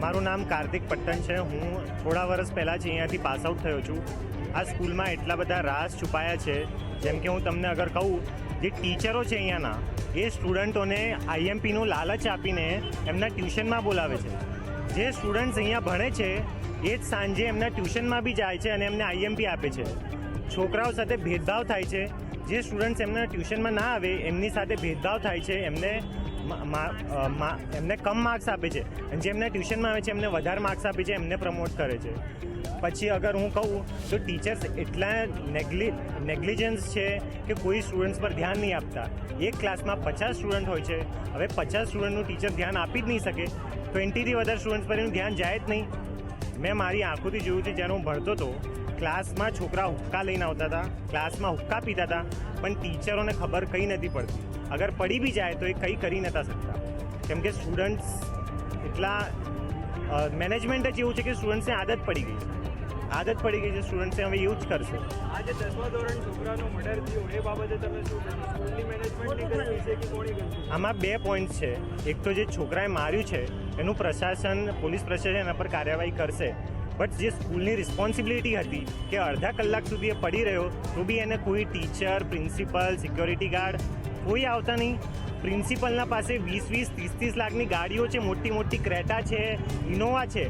મારું નામ કાર્તિક પટ્ટન છે. હું થોડા વર્ષ પહેલાં જ અહીંયાથી પાસ આઉટ થયો છું. આ સ્કૂલમાં એટલા બધા રાસ છુપાયા છે. જેમ કે હું તમને અગર કહું, જે ટીચરો છે અહીંયાના, એ સ્ટુડન્ટોને આઈએમપીનું લાલચ આપીને એમના ટ્યુશનમાં બોલાવે છે. જે સ્ટુડન્ટ્સ અહીંયા ભણે છે, એ જ સાંજે એમના ટ્યુશનમાં બી જાય છે અને એમને આઈએમપી આપે છે. છોકરાઓ સાથે ભેદભાવ થાય છે. જે સ્ટુડન્ટ્સ એમના ટ્યુશનમાં ના આવે, એમની સાથે ભેદભાવ થાય છે, એમને એમને કમ માર્ક્સ આપે છે. અને જે એમના ટ્યુશનમાં આવે છે, એમને વધારે માર્ક્સ આપે છે, એમને પ્રમોટ કરે છે. પછી અગર હું કહું તો ટીચર્સ એટલા નેગ્લી નેગ્લિજન્સ છે કે કોઈ સ્ટુડન્ટ્સ પર ધ્યાન નહીં આપતા. એક ક્લાસમાં પચાસ સ્ટુડન્ટ હોય છે. હવે પચાસ સ્ટુડન્ટનું ટીચર ધ્યાન આપી જ નહીં શકે. ટ્વેન્ટીથી વધારે સ્ટુડન્ટ્સ પર એનું ધ્યાન જાય જ નહીં. મેં મારી આંખોથી જોયું છે, જ્યારે હું ભણતો હતો ક્લાસમાં છોકરા હુક્કા લઈને આવતા હતા ક્લાસમાં હુક્કા પીતા હતા પણ ટીચરોને ખબર કંઈ નથી પડતી. અગર પડી બી જાય તો એ કંઈ કરી નતા શકતા. કેમ કે સ્ટુડન્ટ્સ એટલા મેનેજમેન્ટ જ એવું છે કે સ્ટુડન્ટ્સને આદત પડી ગઈ છે. આદત પડી ગઈ છે સ્ટુડન્ટ્સને હવે યુઝ કરશે. આજે દસમા ધોરણ છોકરાનો મર્ડર થયો. એ બાબતે તમે શું સ્કૂલની મેનેજમેન્ટની ગલતી છે કે કોની ગલતી આમાં બે પોઈન્ટ છે. એક તો જે છોકરાએ માર્યું છે એનું પ્રશાસન પોલીસ પ્રશાસન એના પર કાર્યવાહી કરશે. બટ જે સ્કૂલની રિસ્પોન્સિબિલિટી હતી કે અડધા કલાક સુધી એ પડી રહ્યો, તો બી એને કોઈ ટીચર પ્રિન્સિપલ સિક્યોરિટી ગાર્ડ કોઈ આવતા નહીં. પ્રિન્સિપલના પાસે વીસ વીસ, ત્રીસ ત્રીસ લાખની ગાડીઓ છે, મોટી મોટી ક્રેટા છે ઇનોવા છે.